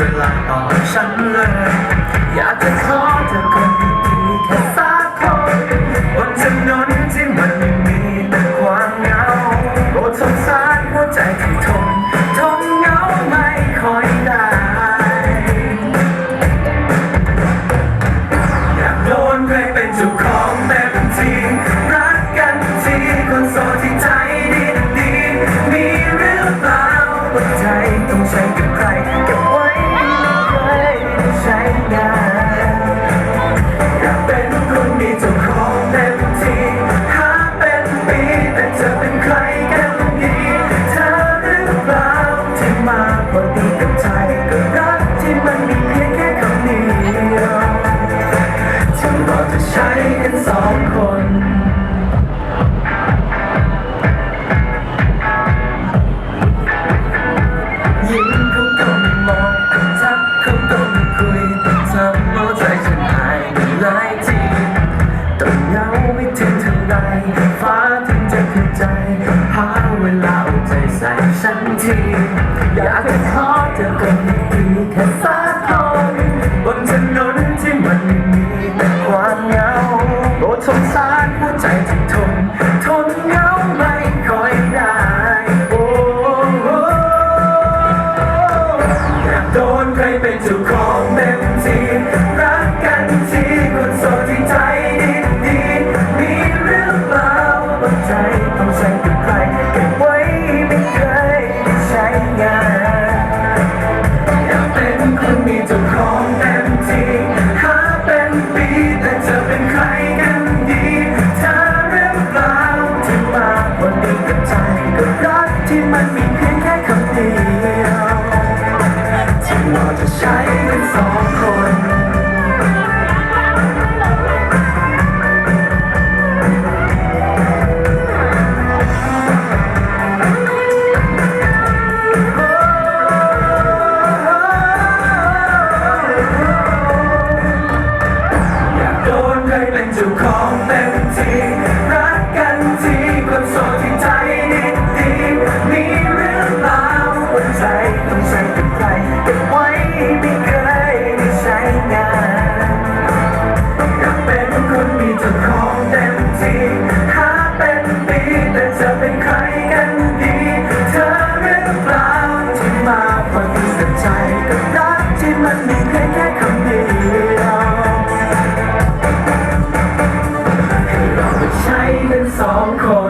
กำลางต่อฉันเลย อยากจะขอเธอคนดีๆแค่สักคนบนถนน ไร ฟ้าถึงจะเข้าใจ หาเวลาใจใส่ฉันที อยากจะขอเธอคนดีแค่สักคนบนถนนที่มันมีแต่ความเหงาโปรดสงสารหัวใจที่ทน ทนเหงาไม่ค่อยได้ โอ้โหอยากโดนใครเป็นเจ้าข รักที่มันมีเพียงแค่คำเดียวที่เราจะใช้กันสองคนโดนใครเป็นเจ้าของเต็มที่ เป็นใครกันดี เธอเรื่อเปล่าที่มาพอดีสัจใจกับรักที่มันมีเพียงแค่คำเดียวให้เราใช้กันสองคน